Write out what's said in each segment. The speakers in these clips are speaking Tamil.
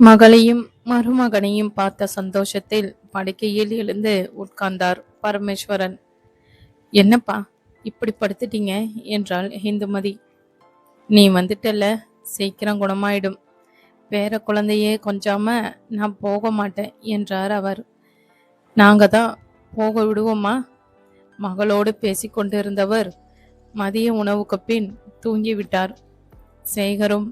மகளையும் மருமகனையும் பார்த்த சந்தோஷத்தில் படுக்கையில் எழுந்து உட்கார்ந்தார் பரமேஸ்வரன். என்னப்பா இப்படி படுத்துட்டீங்க? என்றாள் இந்துமதி நீ வந்துட்டல்ல சீக்கிரம் குணமாயிடும். வேற குழந்தையே கொஞ்சாம நான் போக மாட்டேன் என்றார் அவர். நாங்க தான் போக விடுவோமா மகளோடு பேசிக்கொண்டிருந்தவர் மதிய உணவுக்கு பின் தூங்கிவிட்டார். சேகரும்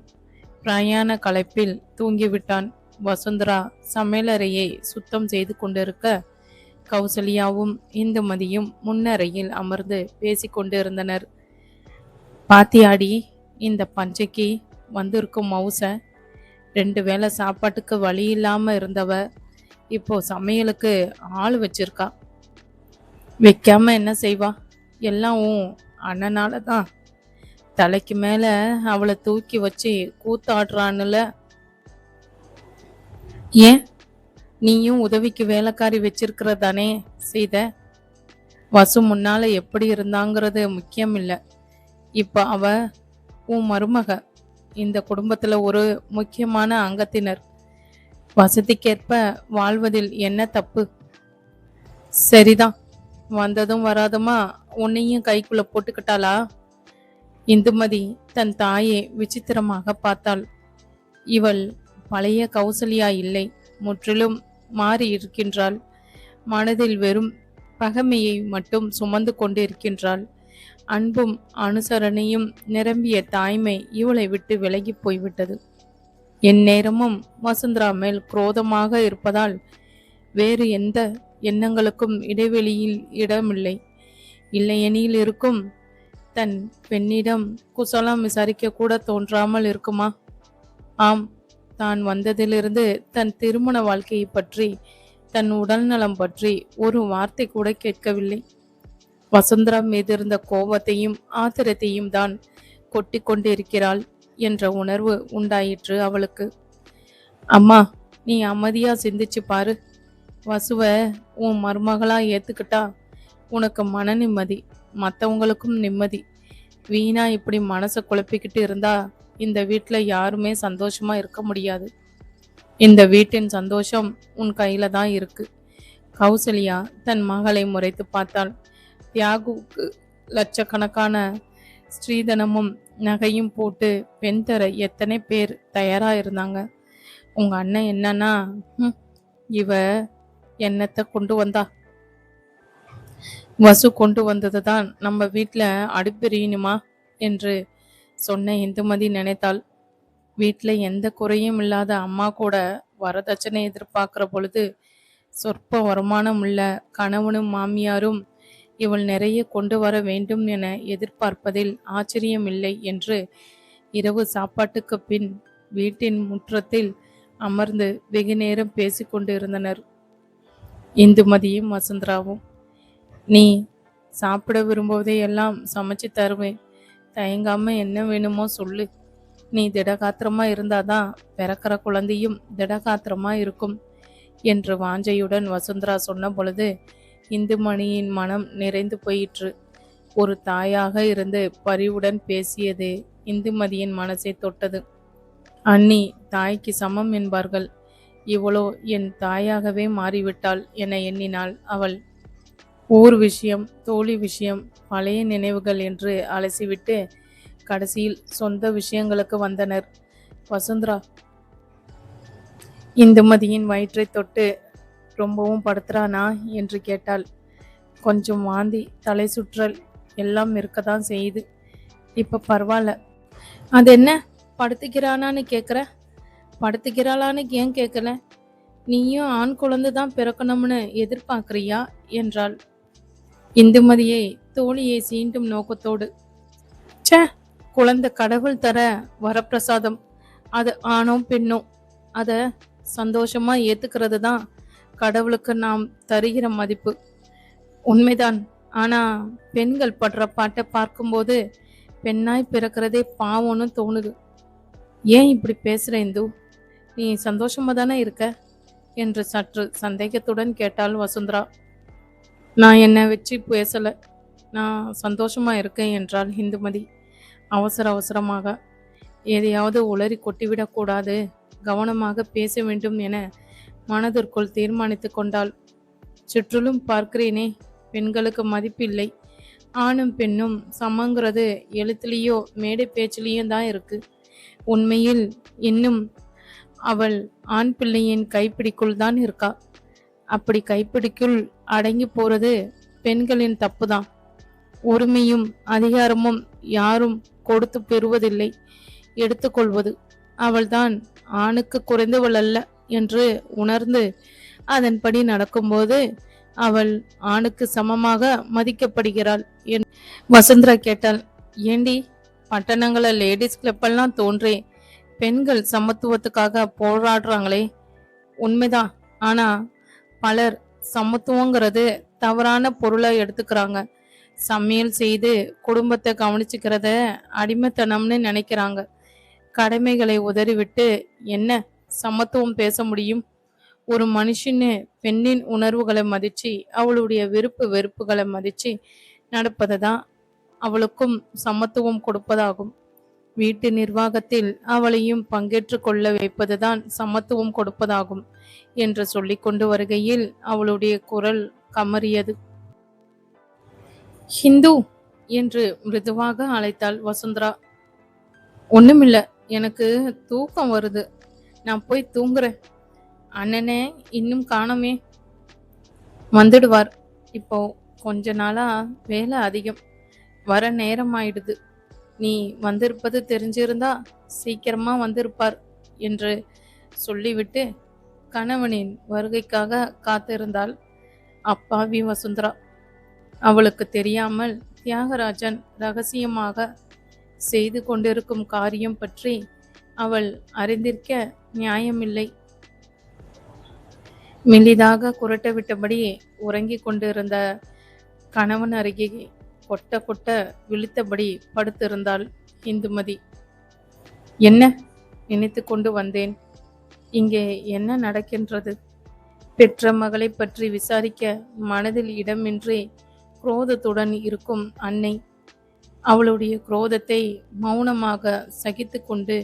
பிரயாண களைப்பில் தூங்கிவிட்டான். வசுந்தரா சமையலறையை சுத்தம் செய்து கொண்டிருக்க கௌசல்யாவும் இந்துமதியும் முன்னறையில் அமர்ந்து பேசிக்கொண்டிருந்தனர் பாத்தியாடி இந்த பஞ்சைக்கு வந்திருக்கும் மவுச. ரெண்டு வேளை சாப்பாட்டுக்கு வழி இல்லாமல் இருந்தவ இப்போ சமையலுக்கு ஆள் வச்சிருக்கா. வைக்காம என்ன செய்வா? எல்லாம் அண்ணனால தான். தலைக்கு மேல அவளை தூக்கி வச்சு கூத்தாடுறான்னுல. ஏன்? நீயும் உதவிக்கு வேலைக்காரி வச்சிருக்கிறதானே செய்த வசு முன்னால எப்படி இருந்தாங்கிறது முக்கியம் இல்லை இப்ப அவ உன் மருமக இந்த குடும்பத்துல ஒரு முக்கியமான அங்கத்தினர். வசதிக்கேற்ப வாழ்வதில் என்ன தப்பு? சரிதான் வந்ததும் வராதமா உன்னையும் கைக்குள்ள போட்டுக்கிட்டாளா? இந்துமதி தன் தாயை விசித்திரமாக பார்த்தாள். இவள் பழைய கௌசல்யா இல்லை முற்றிலும் மாறி இருக்கின்றாள். மனதில் வெறும் பகைமையை மட்டும் சுமந்து கொண்டிருக்கின்றாள். அன்பும் அனுசரணையும் நிரம்பிய தாய்மை இவளை விட்டு விலகி போய்விட்டது. எந்நேரமும் வசுந்தரா மேல் குரோதமாக இருப்பதால் வேறு எந்த எண்ணங்களுக்கும் இடைவெளியில் இடமில்லை. இல்லையெனில் இருக்கும் தன் பெண்ணிடம் குசலம் விசாரிக்க கூட தோன்றாமல் இருக்குமா? ஆம் தான் வந்ததிலிருந்து தன் திருமண வாழ்க்கையை பற்றி தன் உடல்நலம் பற்றி ஒரு வார்த்தை கூட கேட்கவில்லை. வசுந்தரா மீது இருந்த கோபத்தையும் ஆத்திரத்தையும் தான் கொட்டி கொண்டிருக்கிறாள் என்ற உணர்வு உண்டாயிற்று அவளுக்கு. அம்மா நீ அமைதியா சிந்திச்சு பாரு. வசுவை உன் மருமகளா ஏத்துக்கிட்டா உனக்கு மன நிம்மதி. மற்றவங்களுக்கும் நிம்மதி. வீணா இப்படி மனசை குழப்பிக்கிட்டு இருந்தா இந்த வீட்டில் யாருமே சந்தோஷமா இருக்க முடியாது. இந்த வீட்டின் சந்தோஷம் உன் கையில தான் இருக்கு. கௌசல்யா தன் மகளை முறைத்து பார்த்தாள். தியாகுக்கு லட்சக்கணக்கான ஸ்ரீதனமும் நகையும் போட்டு பெண் தர எத்தனை பேர் தயாரா இருந்தாங்க? உங்க அண்ணன் என்னன்னா இவ என்னத்தை கொண்டு வந்தா? வசு கொண்டு வந்தது தான் நம்ம வீட்டில் அடுப்பெரியணுமா என்று சொன்ன இந்துமதி நினைத்தாள். வீட்டில் எந்த குறையும் இல்லாத அம்மா கூட வரதட்சணை எதிர்பார்க்குற பொழுது சொற்ப வருமானம் உள்ள கணவனும் மாமியாரும் இவள் நிறைய கொண்டு வர வேண்டும் என எதிர்பார்ப்பதில் ஆச்சரியமில்லை என்று இரவு சாப்பாட்டுக்கு பின் வீட்டின் முற்றத்தில் அமர்ந்து வெகு நேரம் பேசிக்கொண்டு இருந்தனர். இந்துமதியும் வசுந்தராவும் நீ சாப்பிட விரும்புவதை எல்லாம் சமைச்சு தருவேன். தயங்காம என்ன வேணுமோ சொல்லு. நீ திடகாத்திரமா இருந்தாதான் பிறக்கிற குழந்தையும் திடகாத்திரமா இருக்கும் என்று வாஞ்சையுடன் வசுந்தரா சொன்ன பொழுது இந்துமணியின் மனம் நிறைந்து போயிற்று. ஒரு தாயாக இருந்து பரிவுடன் பேசியது இந்துமதியின் மனசை தொட்டது. அண்ணி தாய்க்கு சமம் என்பார்கள். இவளோ என் தாயாகவே மாறிவிட்டாள் என எண்ணினாள் அவள். ஊர் விஷயம் தோழி விஷயம் பழைய நினைவுகள் என்று அலசிவிட்டு கடைசியில் சொந்த விஷயங்களுக்கு வந்தனர். வசுந்தரா இந்துமதியின் வயிற்றை தொட்டு ரொம்பவும் படுத்துறானா என்று கேட்டாள். கொஞ்சம் வாந்தி தலை சுற்றல் எல்லாம் இருக்கதான் செய்யுது. இப்போ பரவாயில்ல அது என்ன? படுத்துக்கிறானான்னு கேட்குற படுத்துக்கிறாளான்னு ஏன் கேட்கல நீயும் ஆண் குழந்தை தான் பிறக்கணும்னு எதிர்பார்க்குறியா? என்றாள். இந்துமதியை தோழியை சீண்டும் நோக்கத்தோடு ச்சே குழந்தை கடவுள் தர வரப்பிரசாதம். அது ஆணோ பெண்ணோ அதை சந்தோஷமா ஏத்துக்கிறது தான் கடவுளுக்கு நாம் தருகிற மதிப்பு. உண்மைதான். ஆனா பெண்கள் படுற பாட்டை பார்க்கும்போது பெண்ணாய் பிறக்கிறதே பாவம்னு தோணுது. ஏன் இப்படி பேசுற இந்து? நீ சந்தோஷமா தானே இருக்க? என்று சற்று சந்தேகத்துடன் கேட்டாள் வசுந்தரா. நான் என்னை வச்சு பேசலை. நான் சந்தோஷமாக இருக்கேன் என்றாள் இந்துமதி அவசர அவசரமாக எதையாவது உளறி கொட்டிவிடக்கூடாது கவனமாக பேச வேண்டும் என மனதிற்குள் தீர்மானித்து கொண்டாள். சுற்றிலும் பார்க்கிறேனே. பெண்களுக்கு மதிப்பில்லை. ஆணும் பெண்ணும் சமங்கிறது எழுத்துலேயோ மேடை பேச்சிலேயும் தான் இருக்கு. உண்மையில் இன்னும் அவள் ஆண் பிள்ளையின் கைப்பிடிக்குள் தான் இருக்கா? அப்படி கைப்பிடிக்குள் அடங்கி போறது பெண்களின் தப்பு தான் உரிமையும் அதிகாரமும் யாரும் கொடுத்து பெறுவதில்லை. எடுத்துக்கொள்வது அவள்தான் ஆணுக்கு குறைந்தவள் அல்ல என்று உணர்ந்து அதன்படி நடக்கும்போது அவள் ஆணுக்கு சமமாக மதிக்கப்படுகிறாள் என். வசுந்தரா கேட்டாள் ஏண்டி பட்டணங்கள லேடிஸ் கிளப்பெல்லாம் தோன்றே பெண்கள் சமத்துவத்துக்காக போராடுறாங்களே. உண்மைதான். ஆனா பலர் சமத்துவங்கிறது தவறான பொருளை எடுத்துக்கிறாங்க. சமையல் செய்து குடும்பத்தை கவனிச்சுக்கிறத அடிமைத்தனம்னு நினைக்கிறாங்க. கடமைகளை உதறிவிட்டு என்ன சமத்துவம் பேச முடியும்? ஒரு மனுஷன்னு பெண்ணின் உணர்வுகளை மதிச்சு அவளுடைய விருப்பு வெறுப்புகளை மதிச்சு நடப்பது தான் அவளுக்கும் சமத்துவம் கொடுப்பதாகும். வீட்டு நிர்வாகத்தில் அவளையும் பங்கேற்று கொள்ள வைப்பதுதான் சமத்துவம் கொடுப்பதாகும் என்று சொல்லிக் கொண்டு வருகையில் அவளுடைய குரல் கமறியது. ஹிந்து என்று மிருதுவாக அழைத்தாள் வசுந்தரா. ஒண்ணுமில்ல எனக்கு தூக்கம் வருது. நான் போய் தூங்குறேன். அண்ணனே இன்னும் காணோமே. வந்துடுவார். இப்போ கொஞ்ச நாளா வேலை அதிகம். வர நேரம் ஆயிடுது நீ வந்திருப்பது தெரிஞ்சிருந்தா சீக்கிரமா வந்திருப்பார் என்று சொல்லிவிட்டு கணவனின் வருகைக்காக காத்திருந்தாள் அப்பாவி வசுந்தரா. அவளுக்கு தெரியாமல் தியாகராஜன் ரகசியமாக செய்து கொண்டிருக்கும் காரியம் பற்றி அவள் அறிந்திருக்க நியாயமில்லை. மெல்லிதாக குரட்டவிட்டபடி உறங்கிக் கொண்டிருந்த கணவன் அருகே கொட்ட கொட்ட விழித்தபடி படுத்திருந்தாள் இந்துமதி. என்ன? நினைத்து கொண்டு வந்தேன். இங்கே என்ன நடக்கின்றது? பெற்ற மகளை பற்றி விசாரிக்க மனதில் இடமின்றி குரோதத்துடன் இருக்கும் அன்னை. அவளுடைய குரோதத்தை மௌனமாக சகித்து கொண்டு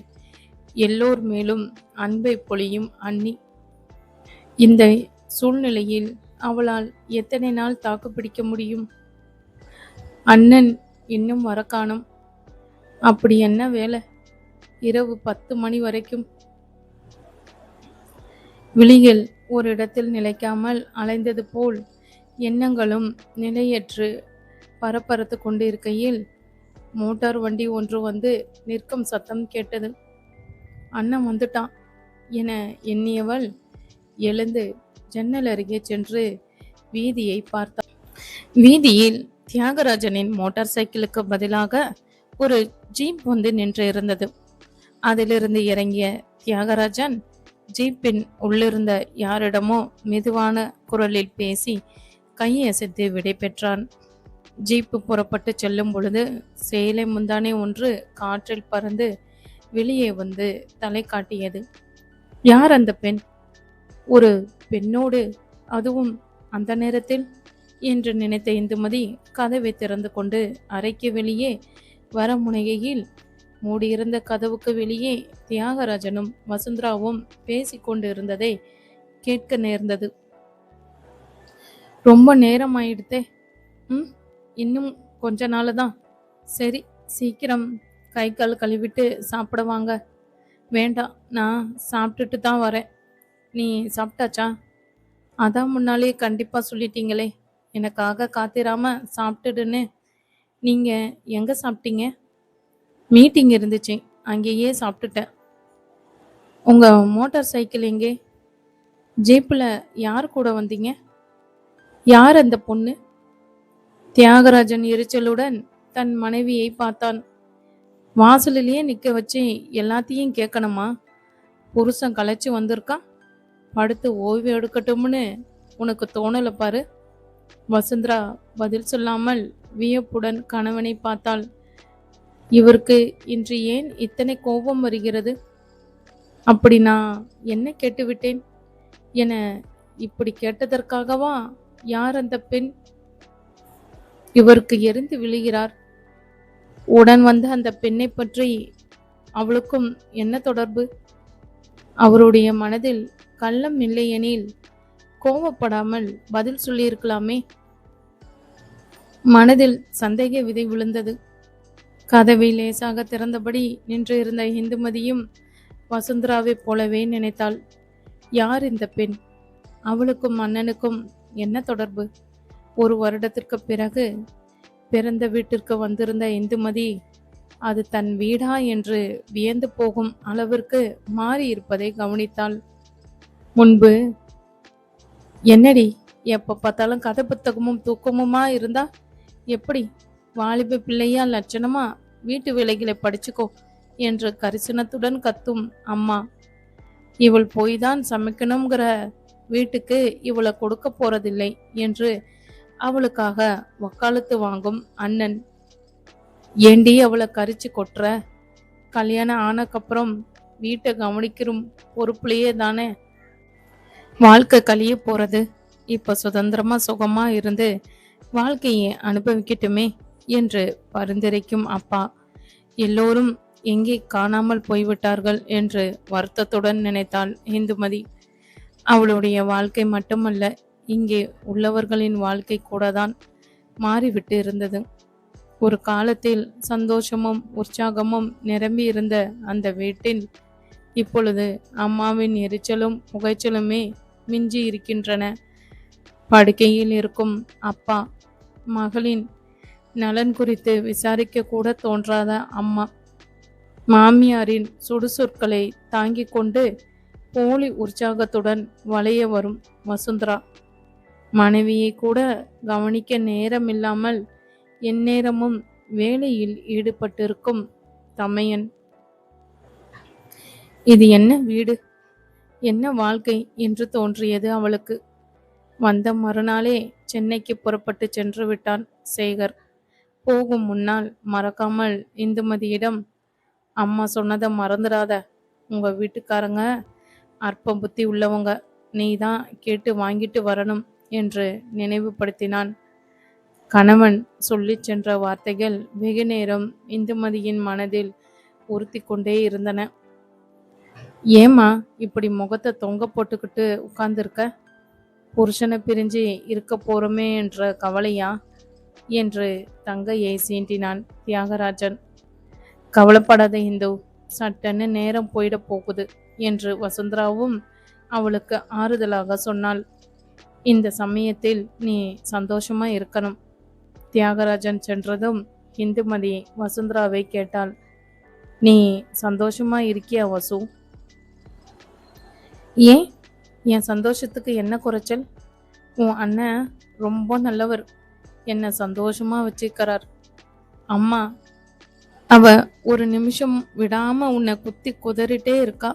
எல்லோர் மேலும் அன்பை பொழியும் அன்னி இந்த சூழ்நிலையில் அவளால் எத்தனை நாள் தாக்கு பிடிக்க முடியும்? அண்ணன் இன்னும் வரக்கானும் அப்படி என்ன வேலை? இரவு பத்து மணி வரைக்கும். விழிகள் ஒரு இடத்தில் நிலைக்காமல் அலைந்தது போல் எண்ணங்களும் நிலையற்று பரபரத்து கொண்டிருக்கையில் மோட்டார் வண்டி ஒன்று வந்து நிற்கும் சத்தம் கேட்டது. அண்ணன் வந்துட்டான் என எண்ணியவள் எழுந்து ஜன்னல் அருகே சென்று வீதியை பார்த்தாள். வீதியில் தியாகராஜனின் மோட்டார் சைக்கிளுக்கு பதிலாக ஒரு ஜீப் வந்து நின்று இருந்தது. அதிலிருந்து இறங்கிய தியாகராஜன் ஜீப்பின் உள்ளிருந்த யாரிடமோ மெதுவான குரலில் பேசி கையை அசைத்து விடை பெற்றான். ஜீப்பு புறப்பட்டு செல்லும் பொழுது சேலை முந்தானே ஒன்று காற்றில் பறந்து வெளியே வந்து தலை காட்டியது. யார் அந்த பெண்? ஒரு பெண்ணோடு. அதுவும் அந்த நேரத்தில் என்று நினைத்த இந்துமதி கதவை திறந்து கொண்டு அறைக்கு வெளியே வர முனைகையில் மூடியிருந்த கதவுக்கு வெளியே தியாகராஜனும் வசுந்தராவும் பேசிக்கொண்டு இருந்ததை கேட்க நேர்ந்தது. ரொம்ப நேரம் ஆயிடுத்தே ம் இன்னும் கொஞ்ச நாள் தான் சரி சீக்கிரம் கை கால் கழுவிட்டு சாப்பிட வாங்க. வேண்டாம் நான் சாப்பிட்டுட்டு தான் வரேன். நீ சாப்பிட்டாச்சா? அதான் முன்னாலே கண்டிப்பாக சொல்லிட்டீங்களே. எனக்காக காத்திராம சாப்பிட்டுடுன்னு நீங்கள் எங்கே சாப்பிட்டீங்க? மீட்டிங் இருந்துச்சு. அங்கேயே சாப்பிட்டுட்டேன். உங்கள் மோட்டார் சைக்கிள் எங்கே? ஜீப்பில் யார் கூட வந்தீங்க? யார் அந்த பொண்ணு? தியாகராஜன் எரிச்சலுடன் தன் மனைவியை பார்த்தான். வாசலிலேயே நிற்க வச்சு எல்லாத்தையும் கேட்கணுமா? புருஷன் களைச்சு வந்திருக்கான் படுத்து ஓய்வு எடுக்கட்டும்னு உனக்கு தோணலை பாரு. வசுந்தரா பதில் சொல்லாமல் வியப்புடன் கணவனை பார்த்தாள். இவருக்கு இன்று ஏன் இத்தனை கோபம் வருகிறது? அப்படி நான் என்ன கேட்டுவிட்டேன்? என இப்படி கேட்டதற்காகவா? யார் அந்த பெண்? இவருக்கு எரிந்து விழுகிறார். உடன் வந்த அந்த பெண்ணை பற்றி அவளுக்கும் என்ன தொடர்பு? அவருடைய மனதில் கள்ளம் இல்லையெனில் கோவப்படாமல் பதில் சொல்லியிருக்கலாமே? மனதில் சந்தேக விதை விழுந்தது. கதவை லேசாக திறந்தபடி நின்று இருந்த இந்துமதியும் வசுந்தராவைப் போலவே நினைத்தாள். யார் இந்த பெண்? அவளுக்கும் அண்ணனுக்கும் என்ன தொடர்பு? ஒரு வருடத்திற்கு பிறகு பிறந்த வீட்டிற்கு வந்திருந்த இந்துமதி அது தன் வீடா என்று வியந்து போகும் அளவிற்கு மாறி இருப்பதை கவனித்தாள். முன்பு என்னடி எப்போ பார்த்தாலும் கதை புத்தகமும் தூக்கமுமா இருந்தா? எப்படி? வாலிப பிள்ளையா லட்சணமா? வீட்டு வேலைகளை படிச்சுக்கோ என்று கரிசனத்துடன் கத்தும் அம்மா. இவள் போய் தான் சமைக்கணுங்கிற வீட்டுக்கு இவளை கொடுக்க போறதில்லை என்று அவளுக்காக வக்காலத்து வாங்கும் அண்ணன். ஏண்டி அவளை கரிச்சு கொட்டுற? கல்யாணம் ஆனக்கப்புறம் வீட்டை கவனிக்கிற பொறுப்புலையே தானே? வாழ்க்கை கழிய போறது. இப்ப சுதந்திரமா சுகமா இருந்து வாழ்க்கையை அனுபவிக்கட்டுமே என்று பரிந்துரைக்கும் அப்பா. எல்லோரும் எங்கே காணாமல் போய்விட்டார்கள் என்று வருத்தத்துடன் நினைத்தாள் இந்துமதி அவளுடைய வாழ்க்கை மட்டுமல்ல இங்கே உள்ளவர்களின் வாழ்க்கை கூட தான் மாறிவிட்டு இருந்தது. ஒரு காலத்தில் சந்தோஷமும் உற்சாகமும் நிரம்பி இருந்த அந்த வீட்டில் இப்பொழுது அம்மாவின் எரிச்சலும் புகைச்சலுமே மிஞ்சி இருக்கின்றன. படுக்கையில் இருக்கும் அப்பா மகளின் நலன் குறித்து விசாரிக்க கூட தோன்றாத அம்மா. மாமியாரின் சுடுசொற்களை தாங்கிக் கொண்டு போலி உற்சாகத்துடன் வளைய வரும் வசுந்தரா. மனைவியை கூட கவனிக்க நேரமில்லாமல் எந்நேரமும் வேலையில் ஈடுபட்டிருக்கும் தமையன். இது என்ன வீடு? என்ன வாழ்க்கை என்று தோன்றியது அவளுக்கு. வந்த மறுநாளே சென்னைக்கு புறப்பட்டு சென்று விட்டான் சேகர். போகும் முன்னால் மறக்காமல் இந்துமதியிடம் அம்மா சொன்னதை மறந்துடாத. உங்க வீட்டுக்காரங்க அற்ப புத்தி உள்ளவங்க. நீ தான் கேட்டு வாங்கிட்டு வரணும் என்று நினைவுபடுத்தினான். கணவன் சொல்லிச் சென்ற வார்த்தைகள் வெகு நேரம் இந்துமதியின் மனதில் உறுத்தி கொண்டே இருந்தன. ஏம்மா இப்படி முகத்தை தொங்க போட்டுக்கிட்டு உட்கார்ந்துருக்க? புருஷனை பிரிஞ்சு இருக்க போறோமே என்ற கவலையா? என்று தங்கையை சீண்டினான் தியாகராஜன். கவலைப்படாத இந்து சட்டன்னு நேரம் போயிட போகுது என்று வசுந்தராவும் அவளுக்கு ஆறுதலாக சொன்னாள். இந்த சமயத்தில் நீ சந்தோஷமா இருக்கணும். தியாகராஜன் சென்றதும் இந்துமதி வசுந்தராவை கேட்டாள். நீ சந்தோஷமா இருக்கியா வசு? ஏன்? என் சந்தோஷத்துக்கு என்ன குறைச்சல்? உன் அண்ணன் ரொம்ப நல்லவர். என்னை சந்தோஷமாக வச்சுக்கிறார் அம்மா அவ ஒரு நிமிஷம் விடாமல் உன்னை குத்தி குதறிட்டே இருக்கா.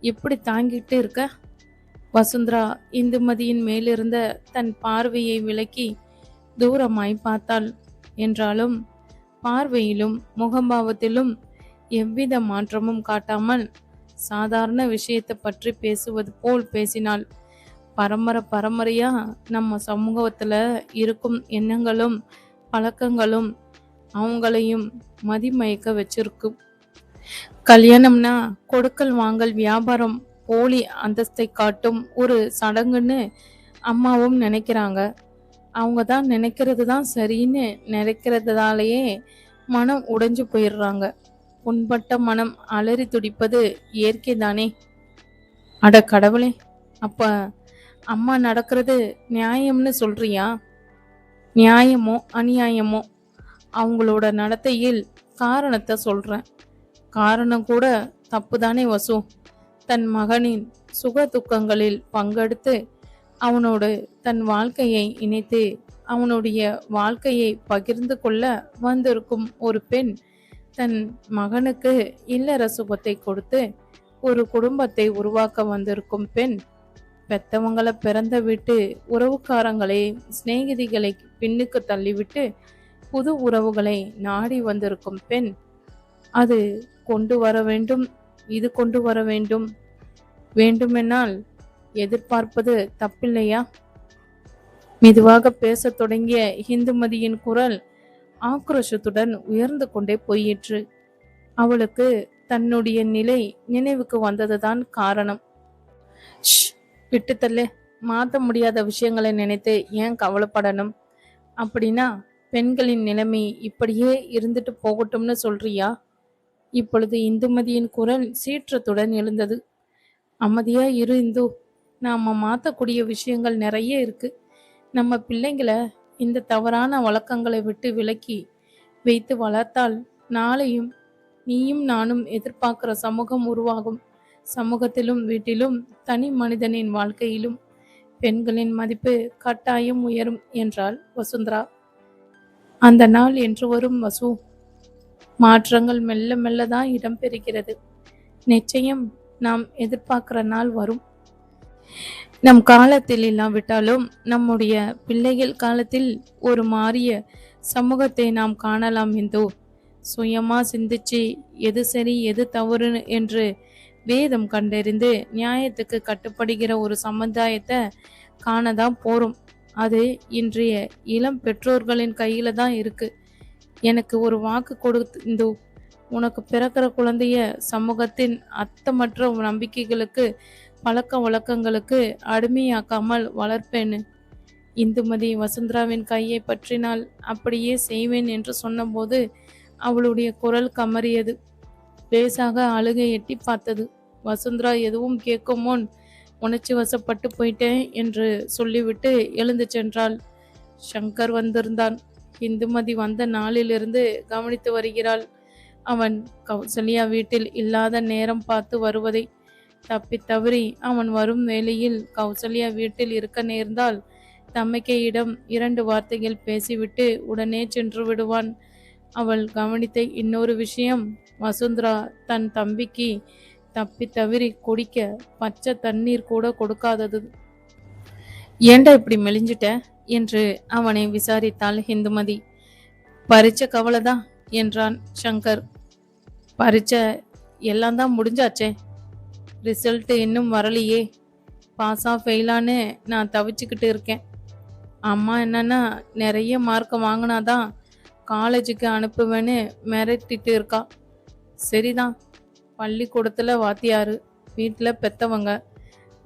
எப்படி தாங்கிட்டு இருக்க? வசுந்தரா இந்துமதியின் மேலிருந்த தன் பார்வையை விலக்கி தூரமாய் பார்த்தாள். என்றாலும் பார்வையிலும் முகபாவத்திலும் எவ்வித மாற்றமும் காட்டாமல் சாதாரண விஷயத்தை பற்றி பேசுவது போல் பேசினாள் பரம்பரை பரம்பரையாக நம்ம சமூகத்தில் இருக்கும் எண்ணங்களும் பழக்கங்களும் அவங்களையும் மதிமயக்க வச்சிருக்கும் கல்யாணம்னா கொடுக்கல் வாங்கல் வியாபாரம் போலி அந்தஸ்தை காட்டும் ஒரு சடங்குன்னு அம்மாவும் நினைக்கிறாங்க. அவங்க தான் நினைக்கிறது தான் சரின்னு நினைக்கிறதுனாலேயே மனம் உடைஞ்சு போயிடுறாங்க. புண்பட்ட மனம் அலறி துடிப்பது இயற்கை தானே அட கடவுளே அப்ப அம்மா நடக்கிறது நியாயம்னு சொல்றியா? நியாயமோ அநியாயமோ? அவங்களோட நடத்தையில் காரணத்தை சொல்றேன். காரணம் கூட தப்புதானே வசு. தன் மகனின் சுக துக்கங்களில் பங்கெடுத்து அவனோடு தன் வாழ்க்கையை இணைத்து அவனுடைய வாழ்க்கையை பகிர்ந்து கொள்ள வந்திருக்கும் ஒரு பெண் தன் மகனுக்கு இல்லற சுகத்தை கொடுத்து ஒரு குடும்பத்தை உருவாக்க வந்திருக்கும் பெண் பெத்தவங்களை பிறந்த விட்டு உறவுக்காரங்களை சிநேகிதிகளை பின்னுக்கு தள்ளிவிட்டு புது உறவுகளை நாடி வந்திருக்கும் பெண் அது கொண்டு வர வேண்டும் இது கொண்டு வர வேண்டும் வேண்டுமென்னால் எதிர்பார்ப்பது தப்பில்லையா? மெதுவாக பேசத் தொடங்கிய ஹிந்துமதியின் குரல் ஆக்ரோஷத்துடன் உயர்ந்து கொண்டே போயிற்று. அவளுக்கு தன்னுடைய நிலை நினைவுக்கு வந்ததுதான் காரணம். ஷ், மாற்ற முடியாத விஷயங்களை நினைத்து ஏன் கவலைப்படணும்? அப்படின்னா பெண்களின் நிலைமை இப்படியே இருந்துட்டு போகட்டும்னு சொல்றியா? இப்பொழுது இந்துமதியின் குரல் சீற்றத்துடன் எழுந்தது. அமைதியா இரு இந்து. நாம மாற்றக்கூடிய விஷயங்கள் நிறைய இருக்கு. நம்ம பிள்ளைங்களை இந்த தவறான வழக்கங்களை விட்டு விலக்கி வைத்து வளர்த்தால் நாளையும் நீயும் நானும் எதிர்பார்க்கிற சமூகம் உருவாகும். சமூகத்திலும் வீட்டிலும் தனி மனிதனின் வாழ்க்கையிலும் பெண்களின் மதிப்பு கட்டாயம் உயரும் என்றாள் வசுந்தரா. அந்த நாள் என்று வரும் வசு. மாற்றங்கள் மெல்ல மெல்ல தான் இடம்பெறுகிறது. நிச்சயம் நாம் எதிர்பார்க்கிற நாள் வரும். நம் காலத்தில் இல்லாவிட்டாலும் நம்முடைய பிள்ளைகள் காலத்தில் ஒரு மாறிய சமூகத்தை நாம் காணலாம் இந்தோ. சுயமா சிந்திச்சு எது சரி எது தவறு என்று வேதம் கண்டறிந்து நியாயத்துக்கு கட்டுப்படுகிற ஒரு சமுதாயத்தை காணதான் போறோம். அது இன்றைய இளம் பெற்றோர்களின் கையில தான் இருக்கு. எனக்கு ஒரு வாக்கு கொடுத்து இந்தோ. உனக்கு பிறக்கிற குழந்தைய சமூகத்தின் அர்த்தமற்ற நம்பிக்கைகளுக்கு பழக்க வழக்கங்களுக்கு அடிமையாக்காமல் வளர்ப்பேன். இந்துமதி வசுந்தராவின் கையை பற்றினால் அப்படியே செய்வேன் என்று சொன்னபோது அவளுடைய குரல் கமறியது. லேசாக அழுகை எட்டி பார்த்தது. வசுந்தரா எதுவும் கேட்கும் முன் உணர்ச்சி வசப்பட்டு போயிட்டேன் என்று சொல்லிவிட்டு எழுந்து சென்றாள். சங்கர் வந்திருந்தான். இந்துமதி வந்த நாளிலிருந்து கவனித்து வருகிறாள். அவன் கௌசல்யா வீட்டில் இல்லாத நேரம் பார்த்து வருவதை தப்பி தவறி அவன் வரும் வேளையில் கௌசல்யா வீட்டில் இருக்க நேர்ந்தால் தம்மிக்கையிடம் இரண்டு வார்த்தைகள் பேசிவிட்டு உடனே சென்று விடுவான். அவள் கவனித்த இன்னொரு விஷயம் வசுந்தரா தன் தம்பிக்கு தப்பி தவிரி குடிக்க பச்சை தண்ணீர் கூட கொடுக்காதது. ஏண்டா இப்படி மெலிஞ்சிட்ட? என்று அவனை விசாரித்தாள் ஹிந்துமதி. பறிச்ச கவலைதான் என்றான் சங்கர். பறிச்ச எல்லாம் தான் முடிஞ்சாச்சே? ரிசல்ட்டு இன்னும் வரலையே. பாஸாக ஃபெயிலான்னு நான் தவிச்சுக்கிட்டு இருக்கேன். அம்மா என்னன்னா நிறைய மார்க் வாங்கினாதான் காலேஜுக்கு அனுப்புவேன்னு மிரட்டிட்டு இருக்கா. சரிதான். பள்ளிக்கூடத்தில் வாத்தியாரு வீட்டில் பெத்தவங்க.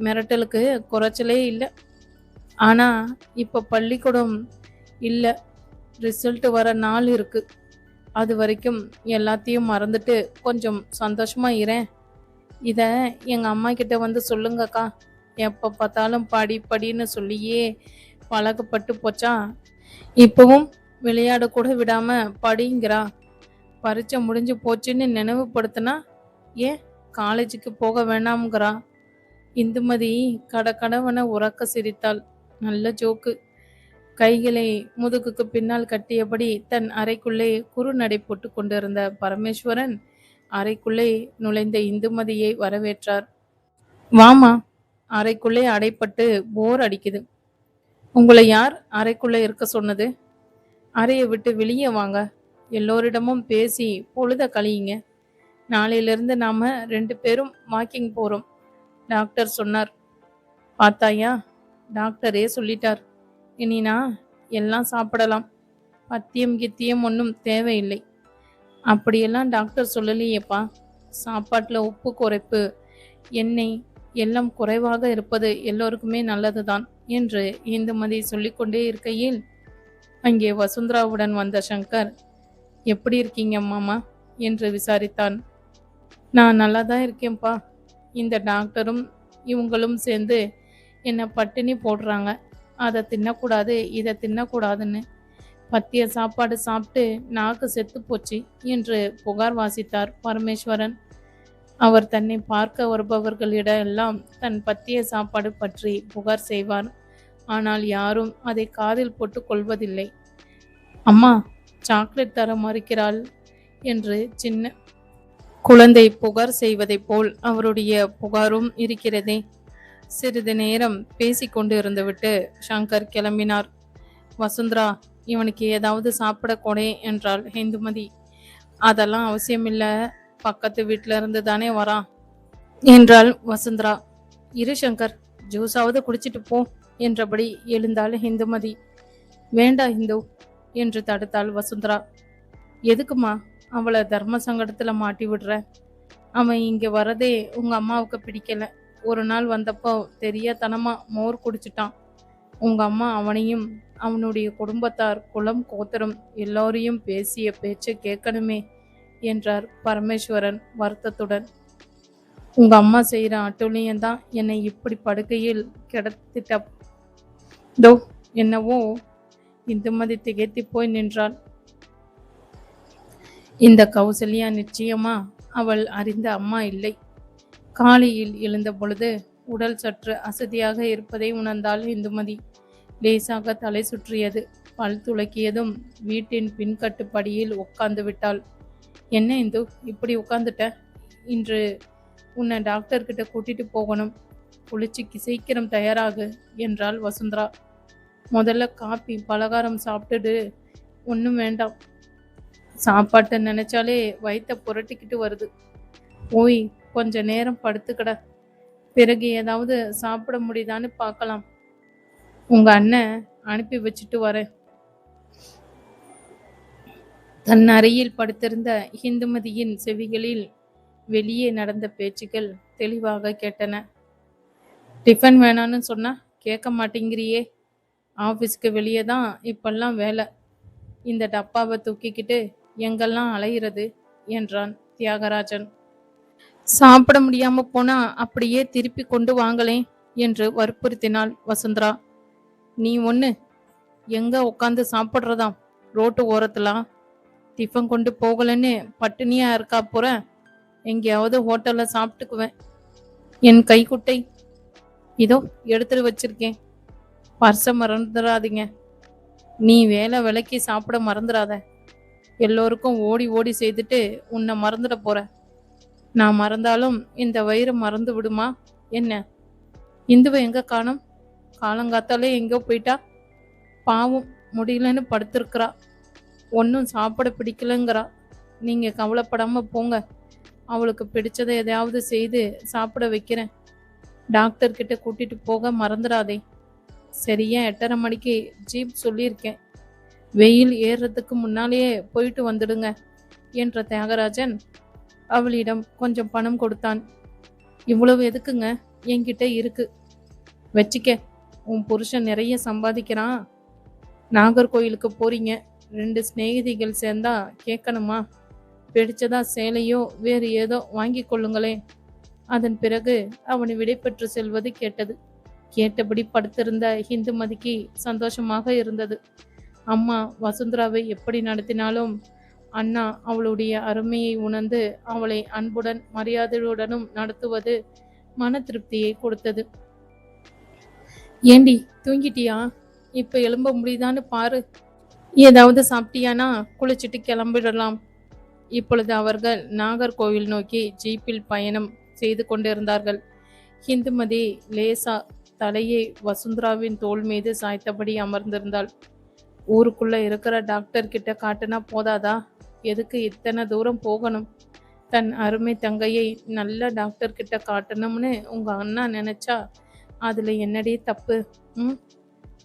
மிரட்டலுக்கு குறைச்சலே இல்லை. ஆனால் இப்போ பள்ளிக்கூடம் இல்லை. ரிசல்ட் வர நாள் இருக்குது அது வரைக்கும் எல்லாத்தையும் மறந்துட்டு கொஞ்சம் சந்தோஷமாக இரேன் இதை எங்கள் அம்மா கிட்ட வந்து சொல்லுங்கக்கா. எப்போ பார்த்தாலும் படி படின்னு சொல்லியே பழக்கப்பட்டு போச்சா? இப்போவும் விளையாட கூட விடாமல் படிங்கிறா. பரீட்சை முடிஞ்சு போச்சுன்னு நினைவுபடுத்தினா ஏன் காலேஜுக்கு போக வேணாம்ங்கிறா. இந்துமதி கடகடவன உறக்க சிரித்தாள். நல்ல ஜோக்கு. கைகளை முதுகுக்கு பின்னால் கட்டியபடி தன் அறைக்குள்ளே குறுநடை போட்டு கொண்டிருந்த பரமேஸ்வரன் அறைக்குள்ளே நுழைந்த இந்துமதியை வரவேற்றார். வாமா அறைக்குள்ளே அடைப்பட்டு போர் அடிக்குது. உங்களை யார் அறைக்குள்ளே இருக்க சொன்னது? அறையை விட்டு வெளியே வாங்க. எல்லோரிடமும் பேசி பொழுத கழியுங்க. நாளையிலிருந்து நாம ரெண்டு பேரும் வாக்கிங் போறோம் டாக்டர் சொன்னார். பார்த்தாயா? டாக்டரே சொல்லிட்டார். இனி நான் எல்லாம் சாப்பிடலாம். பத்தியம் கித்தியம் ஒன்றும் தேவையில்லை. அப்படியெல்லாம் டாக்டர் சொல்லலையேப்பா. சாப்பாட்டில் உப்பு குறைப்பு எண்ணெய் எல்லாம் குறைவாக இருப்பது எல்லோருக்குமே நல்லதுதான் என்று இந்துமதி சொல்லிக்கொண்டே இருக்கையில் அங்கே வசுந்தராவுடன் வந்த சங்கர் எப்படி இருக்கீங்க மாமா? என்று விசாரித்தான். நான் நல்லா தான் இருக்கேன்ப்பா. இந்த டாக்டரும் இவங்களும் சேர்ந்து என்னை பட்டினி போடுறாங்க. அதை தின்னக்கூடாது இதை தின்னக்கூடாதுன்னு பத்திய சாப்பாடு சாப்பிட்டு நாக்கு செத்து போச்சு என்று புகார் வாசித்தார் பரமேஸ்வரன். அவர் தன்னை பார்க்க வருபவர்களிடம் எல்லாம் தன் பத்திய சாப்பாடு பற்றி புகார் செய்வார். ஆனால் யாரும் அதை காதில் போட்டு கொள்வதில்லை. அம்மா சாக்லேட் தர மறுக்கிறாள் என்று சின்ன குழந்தை புகார் செய்வதைப் போல் அவருடைய புகாரும் இருக்கிறதே. சிறிது நேரம் பேசிக்கொண்டு இருந்துவிட்டு சங்கர் கிளம்பினார். வசுந்தரா இவனுக்கு ஏதாவது சாப்பிட கொடே என்றாள் ஹிந்துமதி. அதெல்லாம் அவசியமில்லை பக்கத்து வீட்டில இருந்து தானே வரான் என்றாள் வசுந்தரா. இரு சங்கர் ஜூஸாவது குடிச்சிட்டு போ என்றபடி எழுந்தாள் ஹிந்துமதி. வேண்டா ஹிந்து என்று தடுத்தாள் வசுந்தரா. எதுக்குமா அவளை தர்ம சங்கடத்துல மாட்டி விடுற? அவன் இங்க வரதே உங்க அம்மாவுக்கு பிடிக்கல. ஒரு நாள் வந்தப்போ தெரியாதனமா மோர் குடிச்சிட்டான். உங்க அம்மா அவனையும் அவனுடைய குடும்பத்தார் குலம் கோத்திரம் எல்லோரையும் பேசிய பேச்சை கேட்கணுமே என்றார் பரமேஸ்வரன் வருத்தத்துடன். உங்க அம்மா செய்கிற அட்டூழியம் தான் என்னை இப்படி படுக்கையில் கிடத்திட்ட. தோ என்னவோ? இந்துமதி திகைத்து போய் நின்றாள். இந்த கௌசல்யா நிச்சயமா? அவள் அறிந்த அம்மா இல்லை. காலையில் எழுந்த பொழுது உடல் சற்று அசதியாக இருப்பதை உணர்ந்தாள் இந்துமதி லேசாக தலை சுற்றியது. பல் துளக்கியதும் வீட்டின் பின்கட்டுப்படியில் உட்கார்ந்து விட்டாள். என்ன இந்து இப்படி உட்காந்துட்ட இன்று உன்னை டாக்டர்கிட்ட கூட்டிட்டு போகணும். குளிச்சுக்கு சீக்கிரம் தயாராகு என்றாள் வசுந்தரா. முதல்ல காப்பி பலகாரம் சாப்பிட்டுடு. ஒன்றும் வேண்டாம். சாப்பாட்டை நினைச்சாலே வயிற்ற புரட்டிக்கிட்டு வருது. போய் கொஞ்ச நேரம் படுத்துக்கட. பிறகு ஏதாவது சாப்பிட முடியுதான்னு பார்க்கலாம். உங்க அண்ணன் அனுப்பி வச்சுட்டு வரேன். தன் அறையில் படுத்திருந்த ஹிந்துமதியின் செவிகளில் வெளியே நடந்த பேச்சுக்கள் தெளிவாக கேட்டன. டிஃபன் வேணான்னு சொன்னா கேட்க மாட்டேங்கிறியே. ஆஃபீஸ்க்கு வெளியே தான் இப்பெல்லாம் வேலை. இந்த டப்பாவை தூக்கிக்கிட்டு எங்கெல்லாம் அலையிறது? என்றான் தியாகராஜன். சாப்பிட முடியாம போனா அப்படியே திருப்பி கொண்டு வாங்களேன் என்று வற்புறுத்தினாள் வசுந்தரா. நீ ஒண்ணு எங்க உட்காந்து சாப்பிட்றதாம்? ரோட்டு ஓரத்துலாம் டிஃபன் கொண்டு போகலன்னு பட்டினியா இருக்கா போற? எங்கேயாவது ஹோட்டல்ல சாப்பிட்டுக்குவேன். என் கைக்குட்டை இதோ எடுத்துட்டு வச்சிருக்கேன். பர்ஸை மறந்துடாதீங்க நீ வேலை விலைக்கு சாப்பிட மறந்துடாத எல்லோருக்கும் ஓடி ஓடி செய்துட்டு உன்னை மறந்துட போற. நான் மறந்தாலும் இந்த வயிறு மறந்து விடுமா? என்ன? இந்துவை எங்க காணும்? காலங்காத்தாலே எங்கே போயிட்டா பாவம் முடியலன்னு படுத்திருக்கிறா. ஒன்றும் சாப்பிட பிடிக்கலங்கிறா. நீங்கள் கவலைப்படாமல் போங்க. அவளுக்கு பிடிச்சதை எதையாவது செய்து சாப்பிட வைக்கிறேன். டாக்டர் கிட்ட கூட்டிட்டு போக மறந்துடாதே. சரியா எட்டரை மணிக்கு ஜீப் சொல்லியிருக்கேன். வெயில் ஏறுறதுக்கு முன்னாலேயே போயிட்டு வந்துடுங்க என்ற தியாகராஜன் அவளிடம் கொஞ்சம் பணம் கொடுத்தான். இவ்வளவு எதுக்குங்க? என்கிட்ட இருக்கு. வச்சிக்க. உன் புருஷன் நிறைய சம்பாதிக்கிறான். நாகர்கோயிலுக்கு போறீங்க. ரெண்டு சிநேகிதிகள் சேர்ந்தா கேட்கணுமா? பிடிச்சதா சேலையோ வேறு ஏதோ வாங்கி கொள்ளுங்களேன். அதன் பிறகு அவனை விடைபெற்று செல்வது கேட்டது. கேட்டபடி படுத்திருந்த ஹிந்துமதிக்கு சந்தோஷமாக இருந்தது. அம்மா வசுந்தராவை எப்படி நடத்தினாலும் அண்ணா அவளுடைய அருமையை உணர்ந்து அவளை அன்புடன் மரியாதையுடனும் நடத்துவது மன திருப்தியை கொடுத்தது. ஏண்டி தூங்கிட்டியா? இப்போ எழும்ப முடியுதான்னு பாரு. ஏதாவது சாப்பிட்டியானா குளிச்சுட்டு கிளம்பிடலாம். இப்பொழுது அவர்கள் நாகர்கோவில் நோக்கி ஜீப்பில் பயணம் செய்து கொண்டிருந்தார்கள். ஹிந்துமதி லேசா தலையை வசுந்தராவின் தோள் மீது சாய்த்தபடி அமர்ந்திருந்தாள். ஊருக்குள்ளே இருக்கிற டாக்டர் கிட்ட காட்டுனா போதாதா? எதுக்கு இத்தனை தூரம் போகணும்? தன் அருமை தங்கையை நல்ல டாக்டர் கிட்ட காட்டணும்னு உங்கள் அண்ணா நினச்சா அதில் என்னடி தப்பு? ம்?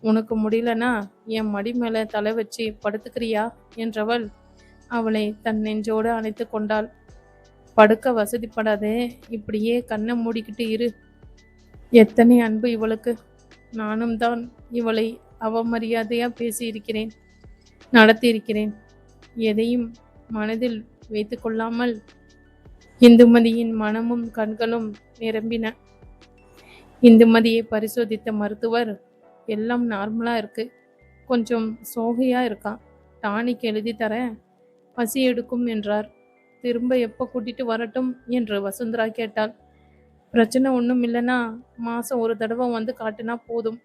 உனக்கு முடியலனா என் மடி மேலே தலை வச்சு படுத்துக்கிறியா? என்றவள் அவளை தன் நெஞ்சோடு அணைத்து கொண்டாள். படுக்க வசதிப்படாதே இப்படியே கண்ணை மூடிக்கிட்டு இரு. எத்தனை அன்பு இவளுக்கு. நானும் தான் இவளை அவமரியாதையாக பேசியிருக்கிறேன் நடத்தியிருக்கிறேன். எதையும் மனதில் வைத்து கொள்ளாமல் இந்துமதியின் மனமும் கண்களும் நிரம்பின. இந்துமதியை பரிசோதித்த மருத்துவர் எல்லாம் நார்மலாக இருக்குது கொஞ்சம் சோகையாக இருக்கான் டானிக் எழுதி தரேன். பசி எடுக்கும் என்றார். திரும்ப எப்போ கூட்டிட்டு வரட்டும்? என்று வசுந்தரா கேட்டாள். பிரச்சனை ஒன்றும் இல்லைன்னா மாதம் ஒரு தடவை வந்து காட்டினா போதும்.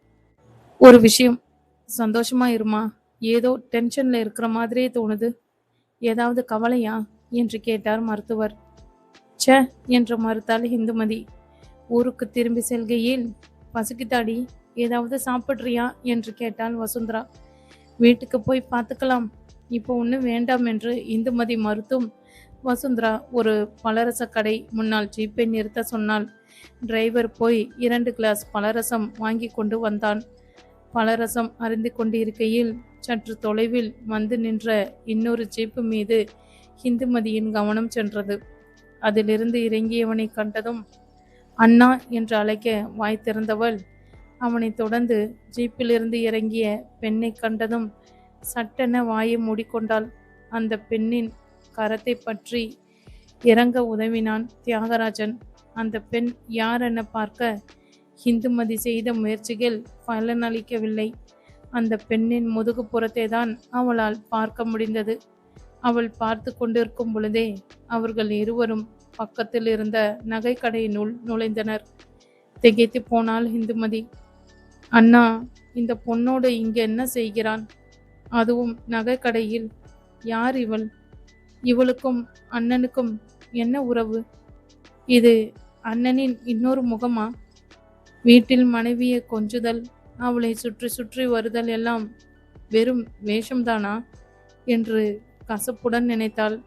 ஒரு விஷயம் சந்தோஷமாக இருமா? ஏதோ டென்ஷனில் இருக்கிற மாதிரியே தோணுது. ஏதாவது கவலையா? என்று கேட்டார் மருத்துவர். ச்சே என்று மறுத்தாள் இந்துமதி. ஊருக்கு திரும்பி செல்கையில் பசுக்குத்தாடி ஏதாவது சாப்பிட்றியா? என்று கேட்டாள் வசுந்தரா. வீட்டுக்கு போய் பார்த்துக்கலாம். இப்போ ஒன்றும் வேண்டாம் என்று இந்துமதி மறுத்தும் வசுந்தரா ஒரு பலரச கடை முன்னால் ஜீப்பை நிறுத்த சொன்னாள். டிரைவர் போய் இரண்டு கிளாஸ் பலரசம் வாங்கி கொண்டு வந்தான். பலரசம் அறிந்து கொண்டிருக்கையில் சற்று தொலைவில் வந்து நின்ற இன்னொரு ஜீப்பு மீது இந்துமதியின் கவனம் சென்றது. அதிலிருந்து இறங்கியவனை கண்டதும் அண்ணா என்று அழைக்க வாய் திறந்தவள் அவனைத் தொடர்ந்து ஜீப்பிலிருந்து இறங்கிய பெண்ணை கண்டதும் சட்டென வாயை மூடிக்கொண்டாள். அந்த பெண்ணின் கரத்தை பற்றி இறங்க உதவினான் தியாகராஜன். அந்த பெண் யார் என பார்க்க இந்துமதி செய்த முயற்சிகள் பலனளிக்கவில்லை. அந்த பெண்ணின் முதுகுப்புறத்தை தான் அவளால் பார்க்க முடிந்தது. அவள் பார்த்து கொண்டிருக்கும் பொழுதே அவர்கள் இருவரும் பக்கத்தில் இருந்த நகைக்கடையினுள் நுழைந்தனர். திகைத்து போனாள் இந்துமதி. அண்ணா இந்த பொண்ணோடு இங்கே என்ன செய்கிறான்? அதுவும் நகைக்கடையில். யார் இவள்? இவளுக்கும் அண்ணனுக்கும் என்ன உறவு? இது அண்ணனின் இன்னொரு முகமா? வீட்டில் மனைவியை கொஞ்சுதல். அவளை சுற்றி சுற்றி வருதல் எல்லாம் வெறும் வேஷம்தானா? என்று கசப்புடன் நினைத்தாள்.